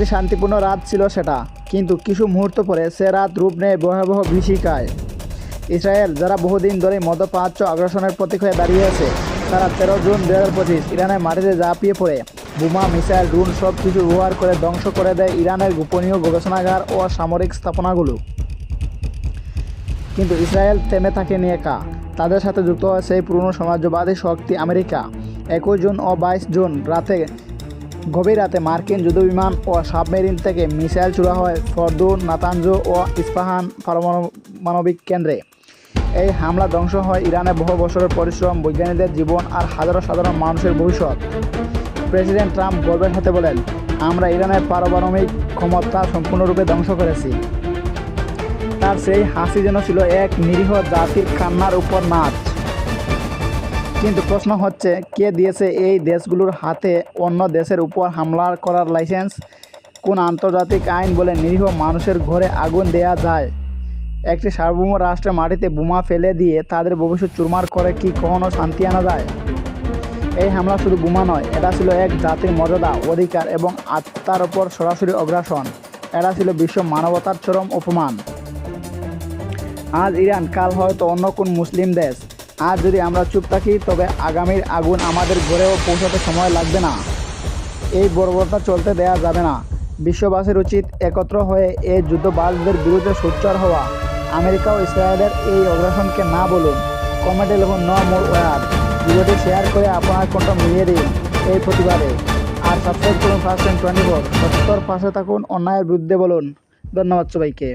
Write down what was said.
একটি শান্তিপূর্ণ রাত ছিল সেটা। কিন্তু কিছু মুহূর্ত পরে সে রাত রূপ নেয় ভয়াবহ ভীষিকায় ইসরায়েল, যারা বহুদিন ধরে মধ্যপ্রাচ্য আগ্রাসনের প্রতীক হয়ে দাঁড়িয়েছে তারা তেরো জুন দু হাজার পঁচিশ ইরানের মাটিতে ঝাঁপিয়ে পড়ে। বোমা, মিসাইল, ড্রোন সব কিছু ব্যবহার করে ধ্বংস করে দেয় ইরানের গোপনীয় গবেষণাগার ও সামরিক স্থাপনাগুলো। কিন্তু ইসরায়েল থেমে থাকেনি একা। তাদের সাথে যুক্ত হয় সেই পুরনো সমাজবাদী শক্তি আমেরিকা। একুশ জুন ও বাইশ জুন রাতে গভীর রাতে মার্কিন যুদ্ধবিমান ও সাবমেরিন থেকে মিসাইল ছোড়া হয় ফর্দু নাতাঞ্জু ও ইস্পাহান পারমাণবিক কেন্দ্রে। এই হামলা ধ্বংস হয় ইরানে বহু বছরের পরিশ্রম, বৈজ্ঞানিকদের জীবন আর হাজারো সাধারণ মানুষের ভবিষ্যৎ। প্রেসিডেন্ট ট্রাম্প গর্বের সাথে বলেন, আমরা ইরানের পারমাণবিক ক্ষমতা সম্পূর্ণরূপে ধ্বংস করেছি। তার সেই হাসি যেন ছিল এক নিরীহ জাতির কান্নার উপর নাচ। কিন্তু প্রশ্ন হচ্ছে, কে দিয়েছে এই দেশগুলোর হাতে অন্য দেশের উপর হামলা করার লাইসেন্স? কোন আন্তর্জাতিক আইন বলে নিরীহ মানুষের ঘরে আগুন দেয়া যায়? একটি সার্বভৌম রাষ্ট্রের মাটিতে বোমা ফেলে দিয়ে তাদের ভবিষ্যৎ চুরমার করে কি কখনো শান্তি আনা যায়? এই হামলা শুধু বোমা নয়, এটা ছিল এক জাতির মর্যাদা, অধিকার এবং আত্মার ওপর সরাসরি অগ্রাসন। এটা ছিল বিশ্ব মানবতার চরম অপমান। আজ ইরান, কাল হয়তো অন্য কোন মুসলিম দেশ। আজ যদি আমরা চুপ থাকি, তবে আগামীর আগুন আমাদের ঘরেও পৌঁছাতে সময় লাগবে না। এই বর্বরতা চলতে দেয়া যাবে না। বিশ্ববাসীর উচিত একত্র হয়ে এই যুদ্ধবাজদের বিরুদ্ধে সোচ্চার হওয়া। আমেরিকা ও ইসরায়েলের এই অগ্রাসনকে না বলুন। কমেন্টে লিখুন ন মোর ওয়ার ভিডিওটি শেয়ার করে আপনার কোনটা মিলিয়ে দিন এই প্রতিবাদে। আর সাবস্ক্রাইব করুন ফার্স্ট টাইম টোয়েন্টি ফোর সত্তর পাশে থাকুন, অন্যায়ের বিরুদ্ধে বলুন। ধন্যবাদ সবাইকে।